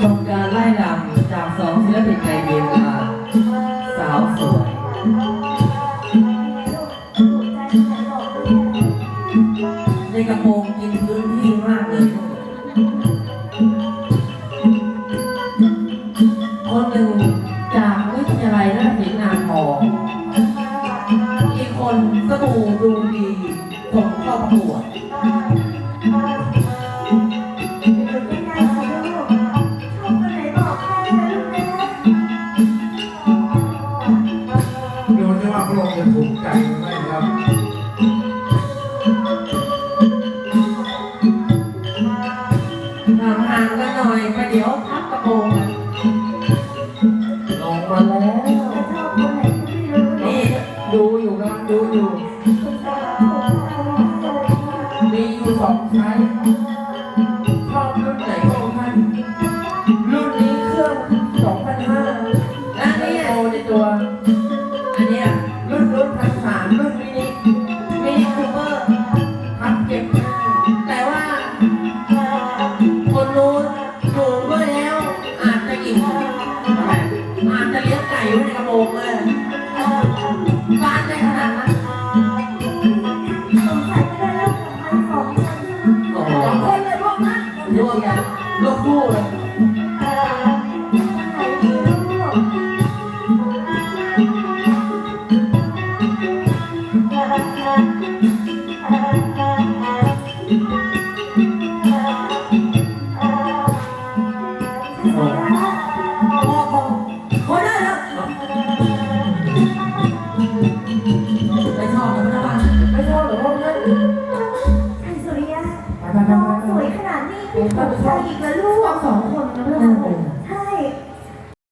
ชมการไล่ลำจากสองศิลปินใจเย็นมาสาวสวย ในกระโปรงกิน เข้าประกวดดูที่ว่าพระองค์จะถูกใจหรือไม่ครับห่างๆกันหน่อยประเดี๋ยวทับกระโปรง สองไซส์ชอบรุ่นไหนของท่านรุ่นนี้เครื่อง2,500และนี่โอในตัว อันเนี้ยรุ่นรุ่นพันสามรุ่นมินิมินิคูเปอร์พันเจ็ดแต่ว่าคนนู้นถูกด้วยแล้ว อาจจะอิ่มอาจจะเลี้ยงไก่ไว้ในกระโปรงเลย ลูกูเลยพอได้แล้วไม่ชอบเหรอไม่ชอบเหรอพวกนั้นไปไปไปไปสวย ใจอีกแล้วลูกสองคนนะเพื่อนใช่